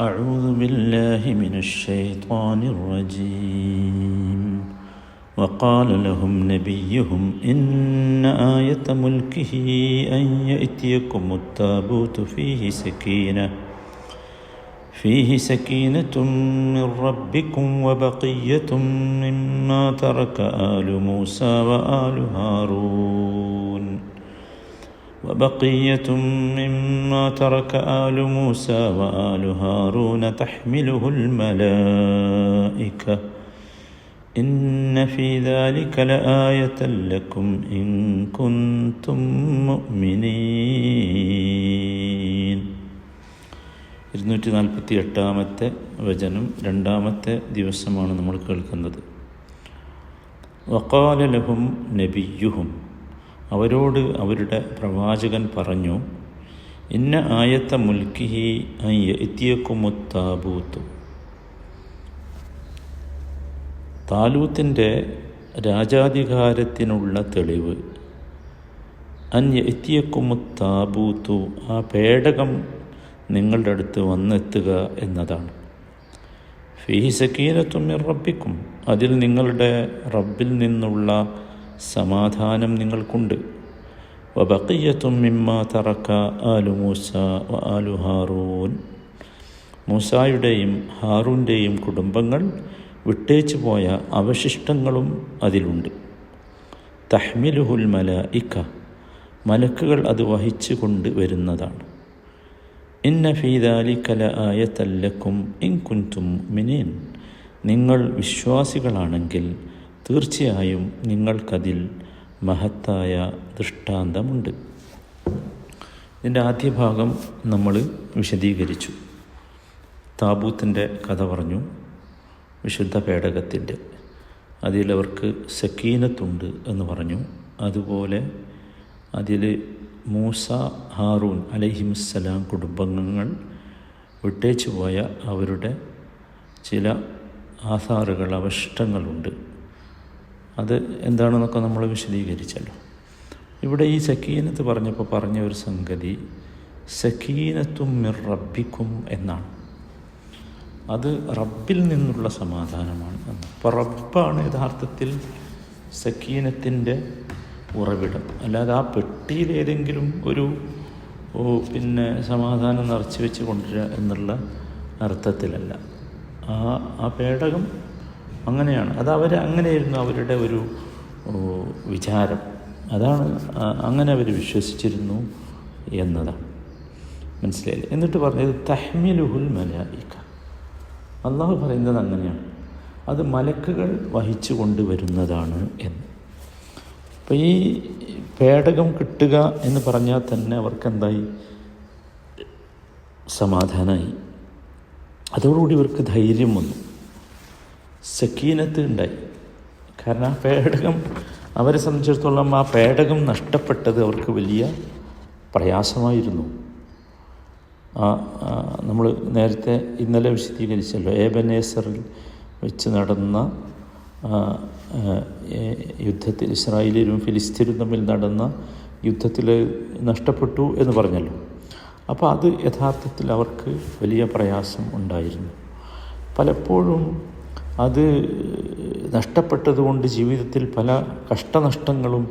أعوذ بالله من الشيطان الرجيم. وقال لهم نبيهم إن آية ملكه أن يأتيكم التابوت فيه سكينة فيه سكينة من ربكم وبقية مما ترك آل موسى وآل هارون. وبقية مما ترك آل موسى وآل هارون تحمله الملائكة إن في ذلك لآية لكم إن كنتم مؤمنين ഇരുന്നൂറ്റി നാൽപ്പത്തി എട്ടാമത്തെ വചനം രണ്ടാമത്തെ ദിവസമാണ് നമ്മൾ കേൾക്കുന്നത് വക്കാലലഹും നബിയുഹും അവരോട് അവരുടെ പ്രവാചകൻ പറഞ്ഞു ഇന്ന ആയത്ത മുൽക്കിഹി എത്തിയക്കുമുത്താബൂത്തു താലൂത്തിന്റെ രാജാധികാരത്തിനുള്ള തെളിവ് അന്യ എത്തിയക്കുമുത്താബൂത്തു ആ പേടകം നിങ്ങളുടെ അടുത്ത് വന്നെത്തുക എന്നതാണ്. ഫീഹി സക്കീനത്തും റബ്ബിക്കും അതിൽ നിങ്ങളുടെ റബ്ബിൽ നിന്നുള്ള സമാധാനം നിങ്ങൾക്കുണ്ട്. ആലു മൂസ വ ആലു ഹാറൂൻ. മൂസായുടെയും ഹാറൂന്റെയും കുടുംബങ്ങൾ വിട്ടേച്ചു പോയ അവശിഷ്ടങ്ങളും അതിലുണ്ട്. തഹ്മിലുഹുൽ മല ഇക്ക മലക്കുകൾ അത് വഹിച്ചു കൊണ്ട് വരുന്നതാണ്. ഇന്ന ഫീദാലിക്കല ആയത്തല്ലക്കും ഇൻകുൻതും മിനീൻ. നിങ്ങൾ വിശ്വാസികളാണെങ്കിൽ തീർച്ചയായും നിങ്ങൾക്കതിൽ മഹത്തായ ദൃഷ്ടാന്തമുണ്ട്. ഇതിന്റെ ആദ്യ ഭാഗം നമ്മൾ വിശദീകരിച്ചു. താബൂത്തിന്റെ കഥ പറഞ്ഞു വിശുദ്ധ പേടകത്തിന്റെ അതിലവർക്ക് സക്കീനത്തുണ്ട് എന്ന് പറഞ്ഞു. അതുപോലെ അതിൽ മൂസ ഹാറൂൻ അലഹിമുസ്സലാം കുടുംബങ്ങൾ വിട്ടേച്ചു പോയ അവരുടെ ചില ആധാറുകൾ അവശിഷ്ടങ്ങളുണ്ട്. അത് എന്താണെന്നൊക്കെ നമ്മൾ വിശദീകരിച്ചല്ലോ. ഇവിടെ ഈ സക്കീനത്ത് പറഞ്ഞപ്പോൾ പറഞ്ഞ ഒരു സംഗതി സക്കീനത്തും മിർ റബ്ബിക്കും എന്നാണ്. അത് റബ്ബിൽ നിന്നുള്ള സമാധാനമാണ് അപ്പോൾ റബ്ബാണ് യഥാർത്ഥത്തിൽ സക്കീനത്തിന്റെ ഉറവിടം. അല്ലാതെ ആ പെട്ടിയിൽ ഏതെങ്കിലും ഒരു പിന്നെ സമാധാനം നിറച്ചു വെച്ച് കൊണ്ടുവരിക എന്നുള്ള അർത്ഥത്തിലല്ല. ആ ആ പേടകം അങ്ങനെയാണ്. അത് അവർ അങ്ങനെയായിരുന്നു അവരുടെ ഒരു വിചാരം. അതാണ് അങ്ങനെ അവർ വിശ്വസിച്ചിരുന്നു എന്നതാണ് മനസ്സിലായില്ലേ? എന്നിട്ട് പറഞ്ഞത് തഹ്മിലുഹുൽ മലായിക്ക അള്ളാഹു പറയുന്നത് അങ്ങനെയാണ്. അത് മലക്കുകൾ വഹിച്ചു കൊണ്ടുവരുന്നതാണ് എന്ന്. അപ്പോൾ ഈ പേടകം കിട്ടുക എന്ന് പറഞ്ഞാൽ തന്നെ അവർക്ക് എന്തായി സമാധാനമായി അതോടുകൂടി ഇവർക്ക് ധൈര്യം വന്നു. സക്കീനത്ത് ഉണ്ടായി കാരണം ആ പേടകം അവരെ സംബന്ധിച്ചിടത്തോളം ആ പേടകം നഷ്ടപ്പെട്ടത് അവർക്ക് വലിയ പ്രയാസമായിരുന്നു. നമ്മൾ നേരത്തെ ഇന്നലെ വിശദീകരിച്ചല്ലോ ഏബനേസറിൽ വെച്ച് നടന്ന യുദ്ധത്തിൽ ഇസ്രായേലും ഫിലിസ്തീനും തമ്മിൽ നടന്ന യുദ്ധത്തിൽ നഷ്ടപ്പെട്ടു എന്ന് പറഞ്ഞല്ലോ. അപ്പോൾ അത് യഥാർത്ഥത്തിൽ അവർക്ക് വലിയ പ്രയാസം ഉണ്ടായിരുന്നു. പലപ്പോഴും അത് നഷ്ടപ്പെട്ടതുകൊണ്ട് ജീവിതത്തിൽ പല കഷ്ടനഷ്ടങ്ങളും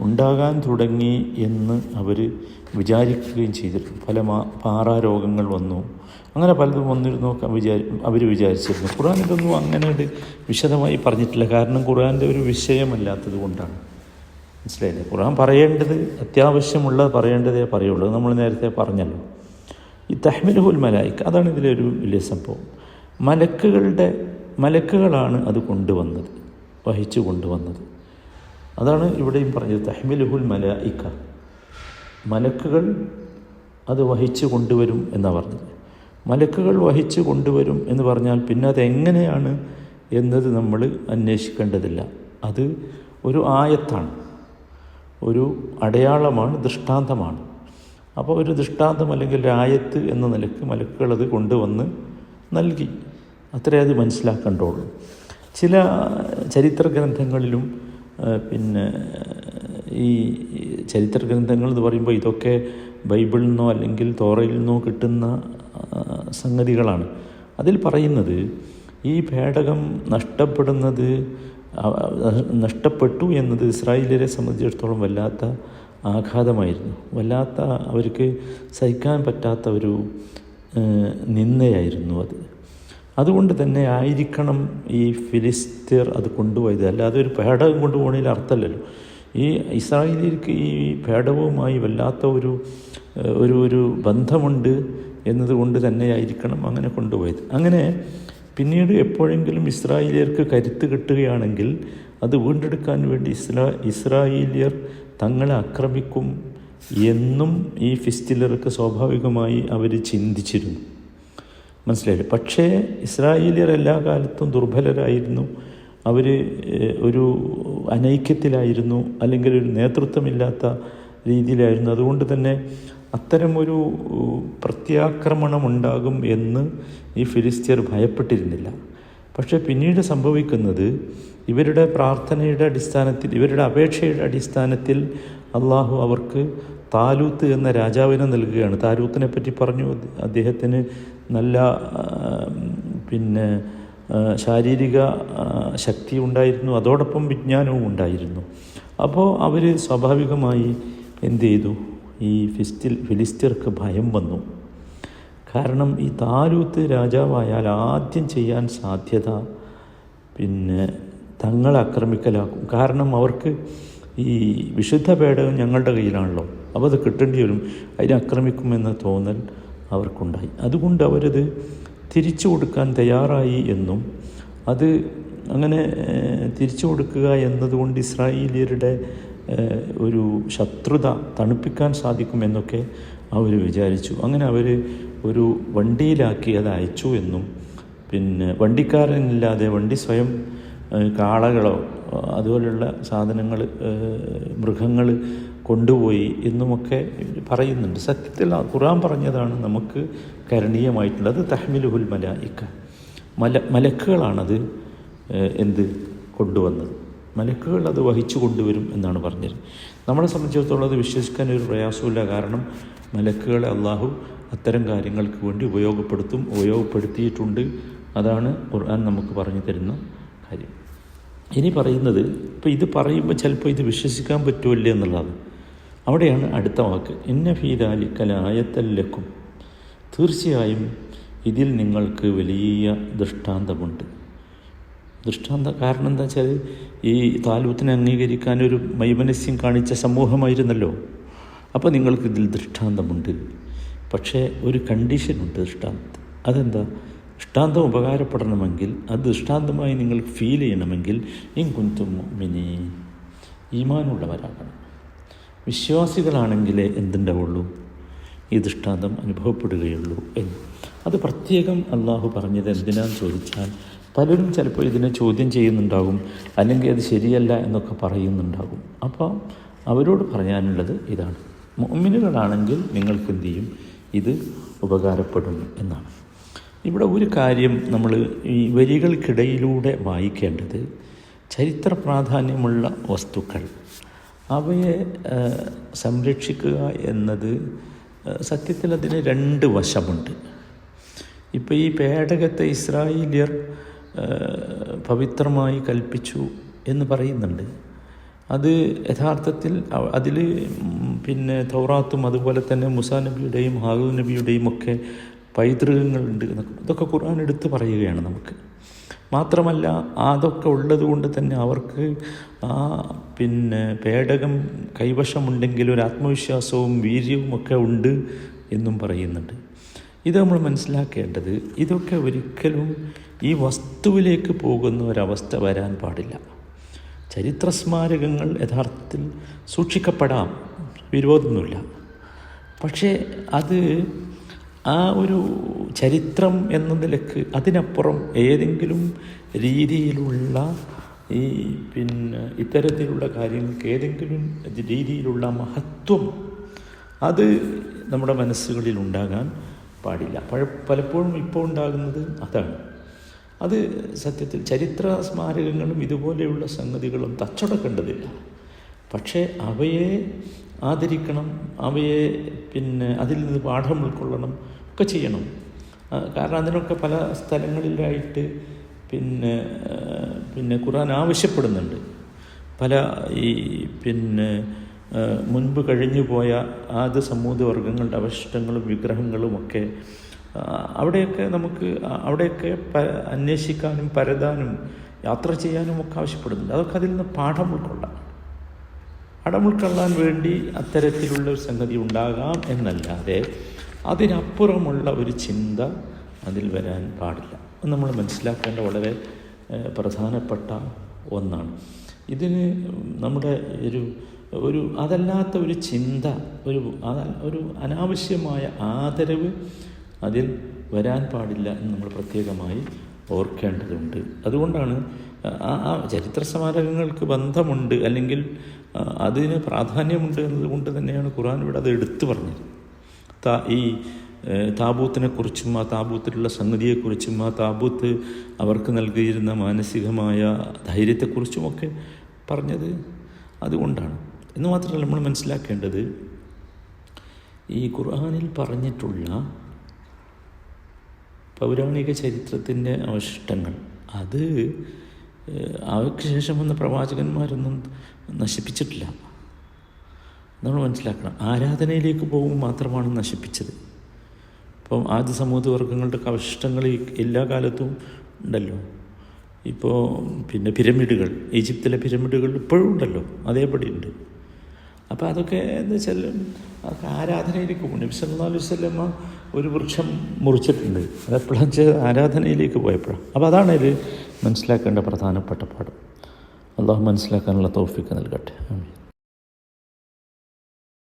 ഉണ്ടാകാൻ തുടങ്ങി എന്ന് അവർ വിചാരിക്കുകയും ചെയ്തിരുന്നു പല മാ പാറാരോഗങ്ങൾ വന്നു. അങ്ങനെ പലതും വന്നിരുന്നു വിചാരി അവർ വിചാരിച്ചിരുന്നു. ഖുർആൻ ഇതൊന്നും അങ്ങനെ വിശദമായി പറഞ്ഞിട്ടില്ല. കാരണം ഖുർആന്റെ ഒരു വിഷയമല്ലാത്തത് കൊണ്ടാണ്. മനസ്സിലായില്ലേ? ഖുർആൻ പറയേണ്ടത് അത്യാവശ്യമുള്ളത് പറയേണ്ടതേ പറയുള്ളൂ. നമ്മൾ നേരത്തെ പറഞ്ഞല്ലോ. ഈ തഹ്മിലുഹുൽ മലായിക്ക് അതാണ് ഇതിലൊരു വലിയ സംഭവം. മലക്കുകളുടെ മലക്കുകളാണ് അത് കൊണ്ടുവന്നത് വഹിച്ചു കൊണ്ടുവന്നത്. അതാണ് ഇവിടെയും പറഞ്ഞത് തഹ്മിലുഹുൽ മലായിക്ക. മലക്കുകൾ അത് വഹിച്ചു കൊണ്ടുവരും എന്നാണ് പറഞ്ഞത്. മലക്കുകൾ വഹിച്ചു കൊണ്ടുവരും എന്ന് പറഞ്ഞാൽ പിന്നെ അതെങ്ങനെയാണ് എന്നത് നമ്മൾ അന്വേഷിക്കേണ്ടതില്ല. അത് ഒരു ആയത്താണ് ഒരു അടയാളമാണ് ദൃഷ്ടാന്തമാണ്. അപ്പോൾ ഒരു ദൃഷ്ടാന്തം അല്ലെങ്കിൽ ആയത്ത് എന്ന നിലയ്ക്ക് മലക്കുകൾ അത് കൊണ്ടുവന്ന് നൽകി. അത്രേ അത് മനസ്സിലാക്കേണ്ടുള്ളൂ ചില ചരിത്ര ഗ്രന്ഥങ്ങളിലും പിന്നെ ഈ ചരിത്ര ഗ്രന്ഥങ്ങൾ എന്ന് പറയുമ്പോൾ ഇതൊക്കെ ബൈബിളിൽ നിന്നോ അല്ലെങ്കിൽ തോറയിൽ നിന്നോ കിട്ടുന്ന സംഗതികളാണ്. അതിൽ പറയുന്നത് ഈ പേടകം നഷ്ടപ്പെടുന്നത് നഷ്ടപ്പെട്ടു എന്നത് ഇസ്രായേലിനെ സംബന്ധിച്ചിടത്തോളം വല്ലാത്ത ആഘാതമായിരുന്നു. വല്ലാത്ത അവർക്ക് സഹിക്കാൻ പറ്റാത്ത ഒരു നിന്ദയായിരുന്നു അത്. അതുകൊണ്ട് തന്നെ ആയിരിക്കണം ഈ ഫിലിസ്തീർ അത് കൊണ്ടുപോയത്. അല്ലാതെ ഒരു പേടകം കൊണ്ടുപോകണതിൽ അർത്ഥമല്ലല്ലോ. ഈ ഇസ്രായേലിക്ക് ഈ പേടവുമായി വല്ലാത്ത ഒരു ഒരു ഒരു ബന്ധമുണ്ട് എന്നതുകൊണ്ട് തന്നെയായിരിക്കണം അങ്ങനെ കൊണ്ടുപോയത്. അങ്ങനെ പിന്നീട് എപ്പോഴെങ്കിലും ഇസ്രായേലിയർക്ക് കരുത്ത് കിട്ടുകയാണെങ്കിൽ അത് വീണ്ടെടുക്കാൻ വേണ്ടി ഇസ്രാ ഇസ്രായേലിയർ തങ്ങളെ ആക്രമിക്കും എന്നും ഈ ഫിസ്റ്റിലർക്ക് സ്വാഭാവികമായി അവർ ചിന്തിച്ചിരുന്നു. മനസ്സിലായില്ലേ? പക്ഷേ ഇസ്രായേലിയർ എല്ലാ കാലത്തും ദുർബലരായിരുന്നു. അവർ ഒരു അനൈക്യത്തിലായിരുന്നു അല്ലെങ്കിൽ ഒരു നേതൃത്വമില്ലാത്ത രീതിയിലായിരുന്നു. അതുകൊണ്ട് തന്നെ അത്തരമൊരു പ്രത്യാക്രമണം ഉണ്ടാകും എന്ന് ഈ ഫിലിസ്തീർ ഭയപ്പെട്ടിരുന്നില്ല. പക്ഷേ പിന്നീട് സംഭവിക്കുന്നത് ഇവരുടെ പ്രാർത്ഥനയുടെ അടിസ്ഥാനത്തിൽ ഇവരുടെ അപേക്ഷയുടെ അടിസ്ഥാനത്തിൽ അള്ളാഹു അവർക്ക് താലൂത്ത് എന്ന രാജാവിനെ നൽകുകയാണ്. താലൂത്തിനെ പറ്റി പറഞ്ഞു അദ്ദേഹത്തിന് നല്ല പിന്നെ ശാരീരിക ശക്തി ഉണ്ടായിരുന്നു. അതോടൊപ്പം വിജ്ഞാനവും ഉണ്ടായിരുന്നു. അപ്പോൾ അവർ സ്വാഭാവികമായി എന്ത് ചെയ്തു? ഈ ഫിസ്റ്റിൽ ഫിലിസ്റ്റർക്ക് ഭയം വന്നു. കാരണം ഈ താലൂത്ത് രാജാവായാൽ ആദ്യം ചെയ്യാൻ സാധ്യത പിന്നെ തങ്ങളെ ആക്രമിക്കലാക്കും. കാരണം അവർക്ക് ഈ വിശുദ്ധ പേടകം ഞങ്ങളുടെ കയ്യിലാണല്ലോ. അപ്പോൾ അത് കിട്ടേണ്ടി വരും. അതിനെ ആക്രമിക്കുമെന്ന് തോന്നൽ അവർക്കുണ്ടായി. അതുകൊണ്ട് അവരത് തിരിച്ചു കൊടുക്കാൻ തയ്യാറായി എന്നും അത് അങ്ങനെ തിരിച്ചു കൊടുക്കുക എന്നതുകൊണ്ട് ഇസ്രായേലിയരുടെ ഒരു ശത്രുത തണുപ്പിക്കാൻ സാധിക്കുമെന്നൊക്കെ അവർ വിചാരിച്ചു. അങ്ങനെ അവർ ഒരു വണ്ടിയിലാക്കി അത് അയച്ചു എന്നും പിന്നെ വണ്ടിക്കാരനില്ലാതെ വണ്ടി സ്വയം കാളകളോ അതുപോലെയുള്ള സാധനങ്ങൾ മൃഗങ്ങൾ കൊണ്ടുപോയി എന്നുമൊക്കെ പറയുന്നുണ്ട്. സത്യത്തിൽ ഖുറാൻ പറഞ്ഞതാണ് നമുക്ക് കരണീയമായിട്ടുള്ളത്. തഹ്മിലുഹുൽ മലായിക്ക. മല മലക്കുകളാണത് എന്ത് കൊണ്ടുവന്നത്. മലക്കുകൾ അത് വഹിച്ചു കൊണ്ടുവരും എന്നാണ് പറഞ്ഞത്. നമ്മളെ സംബന്ധിച്ചിടത്തോളം അത് വിശ്വസിക്കാൻ ഒരു പ്രയാസമില്ല കാരണം മലക്കുകളെ അള്ളാഹു അത്തരം കാര്യങ്ങൾക്ക് വേണ്ടി ഉപയോഗപ്പെടുത്തും ഉപയോഗപ്പെടുത്തിയിട്ടുണ്ട്. അതാണ് ഖുർആൻ നമുക്ക് പറഞ്ഞു തരുന്ന കാര്യം. ഇനി പറയുന്നത് ഇപ്പോൾ ഇത് പറയുമ്പോൾ ചിലപ്പോൾ ഇത് വിശ്വസിക്കാൻ പറ്റുമല്ലേ എന്നുള്ളതാണ്. അവിടെയാണ് അടുത്ത വാക്ക്. ഇന്ന ഫീദാലിക്കലായത്തല്ലക്കും തീർച്ചയായും ഇതിൽ നിങ്ങൾക്ക് വലിയ ദൃഷ്ടാന്തമുണ്ട്. ദൃഷ്ടാന്ത കാരണം എന്താ വെച്ചാൽ ഈ താലൂത്തിനെ അംഗീകരിക്കാൻ ഒരു മൈമനസ്യം കാണിച്ച സമൂഹമായിരുന്നല്ലോ. അപ്പോൾ നിങ്ങൾക്ക് ഇതിൽ ദൃഷ്ടാന്തമുണ്ട്. പക്ഷേ ഒരു കണ്ടീഷനുണ്ട് ദൃഷ്ടാന്തം. അതെന്താ? ദൃഷ്ടാന്തം ഉപകാരപ്പെടണമെങ്കിൽ അത് ദൃഷ്ടാന്തമായി നിങ്ങൾ ഫീൽ ചെയ്യണമെങ്കിൽ ഇൻ കുന്തും മിനി ഈമാനുള്ളവരാകണം. വിശ്വാസികളാണെങ്കിലേ എന്തുണ്ടാവുള്ളൂ? ഈ ദൃഷ്ടാന്തം അനുഭവപ്പെടുകയുള്ളൂ എന്ന്. അത് പ്രത്യേകം അള്ളാഹു പറഞ്ഞത് എന്തിനാന്ന് ചോദിച്ചാൽ പലരും ചിലപ്പോൾ ഇതിനെ ചോദ്യം ചെയ്യുന്നുണ്ടാകും അല്ലെങ്കിൽ അത് ശരിയല്ല എന്നൊക്കെ പറയുന്നുണ്ടാകും. അപ്പോൾ അവരോട് പറയാനുള്ളത് ഇതാണ്. മുഅ്മിനുകളാണെങ്കിൽ നിങ്ങൾക്ക് എന്തു ചെയ്യും? ഇത് ഉപകാരപ്പെടും എന്നാണ്. ഇവിടെ ഒരു കാര്യം നമ്മൾ ഈ വരികൾക്കിടയിലൂടെ വായിക്കേണ്ടത് ചരിത്ര പ്രാധാന്യമുള്ള വസ്തുക്കൾ. അവയെ സംരക്ഷിക്കുക എന്നത് സത്യത്തിൽ അതിന് രണ്ട് വശമുണ്ട്. ഇപ്പോൾ ഈ പേടകത്തെ ഇസ്രായേലിയർ പവിത്രമായി കൽപ്പിച്ചു എന്ന് പറയുന്നുണ്ട്. അത് യഥാർത്ഥത്തിൽ അതിൽ പിന്നെ തൗറാത്തും അതുപോലെ തന്നെ മുസാ നബിയുടെയും ഹാഗു നബിയുടെയും ഒക്കെ പൈതൃകങ്ങളുണ്ട് എന്നൊക്കെ ഇതൊക്കെ ഖുർആൻ എടുത്ത് പറയുകയാണ് നമുക്ക്. മാത്രമല്ല അതൊക്കെ ഉള്ളത് കൊണ്ട് തന്നെ അവർക്ക് ആ പിന്നെ പേടകം കൈവശമുണ്ടെങ്കിൽ ഒരു ആത്മവിശ്വാസവും വീര്യവും ഒക്കെ ഉണ്ട് എന്നും പറയുന്നുണ്ട്. ഇത് നമ്മൾ മനസ്സിലാക്കേണ്ടത് ഇതൊക്കെ ഒരിക്കലും ഈ വസ്തുവിലേക്ക് പോകുന്ന ഒരവസ്ഥ വരാൻ പാടില്ല. ചരിത്ര സ്മാരകങ്ങൾ യഥാർത്ഥത്തിൽ സൂക്ഷിക്കപ്പെടാം വിരോധമൊന്നുമില്ല. പക്ഷേ അത് ആ ഒരു ചരിത്രം എന്ന നിലയ്ക്ക് അതിനപ്പുറം ഏതെങ്കിലും രീതിയിലുള്ള ഈ പിന്നെ ഇത്തരത്തിലുള്ള കാര്യങ്ങൾക്ക് ഏതെങ്കിലും രീതിയിലുള്ള മഹത്വം അത് നമ്മുടെ മനസ്സുകളിൽ ഉണ്ടാകാൻ പാടില്ല. പഴ പലപ്പോഴും ഇപ്പോൾ ഉണ്ടാകുന്നത് അതാണ്. അത് സത്യത്തിൽ ചരിത്ര സ്മാരകങ്ങളും ഇതുപോലെയുള്ള സംഗതികളും തച്ചടക്കേണ്ടതില്ല. പക്ഷേ അവയെ ആദരിക്കണം അവയെ പിന്നെ അതിൽ നിന്ന് പാഠം ഉൾക്കൊള്ളണം ഒക്കെ ചെയ്യണം. കാരണം അതിനൊക്കെ പല സ്ഥലങ്ങളിലായിട്ട് പിന്നെ പിന്നെ ഖുർആൻ ആവശ്യപ്പെടുന്നുണ്ട്. പല ഈ പിന്നെ മുൻപ് കഴിഞ്ഞു പോയ ആദ്യ സമൂഹ വർഗങ്ങളുടെ അവശിഷ്ടങ്ങളും വിഗ്രഹങ്ങളുമൊക്കെ അവിടെയൊക്കെ നമുക്ക് അവിടെയൊക്കെ അന്വേഷിക്കാനും പരതാനും യാത്ര ചെയ്യാനും ഒക്കെ ആവശ്യപ്പെടുന്നുണ്ട്. അതൊക്കെ അതിൽ നിന്ന് പാഠം ഉൾക്കൊള്ളാം. പാഠം ഉൾക്കൊള്ളാൻ വേണ്ടി അത്തരത്തിലുള്ള ഒരു സംഗതി ഉണ്ടാകാം എന്നല്ലാതെ അതിനപ്പുറമുള്ള ഒരു ചിന്ത അതിൽ വരാൻ പാടില്ല. നമ്മൾ മനസ്സിലാക്കേണ്ട വളരെ പ്രധാനപ്പെട്ട ഒന്നാണ്. ഇതിന് നമ്മുടെ ഒരു ഒരു അതല്ലാത്ത ഒരു ചിന്ത ഒരു ഒരു അനാവശ്യമായ ആദരവ് അതിൽ വരാൻ പാടില്ല എന്ന് നമ്മൾ പ്രത്യേകമായി ഓർക്കേണ്ടതുണ്ട്. അതുകൊണ്ടാണ് ആ ചരിത്ര സ്മാരകങ്ങൾക്ക് ബന്ധമുണ്ട് അല്ലെങ്കിൽ അതിന് പ്രാധാന്യമുണ്ട് എന്നതുകൊണ്ട് തന്നെയാണ് ഖുർആൻ ഇവിടെ അത് എടുത്തു പറഞ്ഞത്. ഈ താബൂത്തിനെക്കുറിച്ചും ആ താബൂത്തിലുള്ള സംഗതിയെക്കുറിച്ചും ആ താബൂത്ത് അവർക്ക് നൽകിയിരുന്ന മാനസികമായ ധൈര്യത്തെക്കുറിച്ചുമൊക്കെ പറഞ്ഞത് അതുകൊണ്ടാണ്. എന്ന് മാത്രമല്ല നമ്മൾ മനസ്സിലാക്കേണ്ടത് ഈ ഖുർആാനിൽ പറഞ്ഞിട്ടുള്ള പൗരാണിക ചരിത്രത്തിന്റെ അവശിഷ്ടങ്ങൾ. അത് അവയ്ക്ക് ശേഷം വന്ന പ്രവാചകന്മാരൊന്നും നശിപ്പിച്ചിട്ടില്ല. നമ്മൾ മനസ്സിലാക്കണം. ആരാധനയിലേക്ക് പോകുമ്പോൾ മാത്രമാണ് നശിപ്പിച്ചത്. ഇപ്പം ആദ്യ സമൂഹ വർഗങ്ങളുടെ ഈ എല്ലാ കാലത്തും ഉണ്ടല്ലോ. ഇപ്പോൾ പിന്നെ പിരമിഡുകൾ. ഈജിപ്തിലെ പിരമിഡുകൾ ഇപ്പോഴും ഉണ്ടല്ലോ. അതേപടി ഉണ്ട്. അപ്പോൾ അതൊക്കെ എന്ന് വെച്ചാൽ അതൊക്കെ ആരാധനയിലേക്ക് പോകും നബി വസല്ലമ ഒരു വൃക്ഷം മുറിച്ചിട്ടുണ്ട്. അതെപ്പോഴാണെന്ന് വെച്ചാൽ ആരാധനയിലേക്ക് പോയപ്പോഴാണ്. അപ്പോൾ അതാണ് ഇതിൽ മനസ്സിലാക്കേണ്ട പ്രധാനപ്പെട്ട പാഠം. അള്ളാഹു മനസ്സിലാക്കാനുള്ള തോഫിക്ക് നൽകട്ടെ.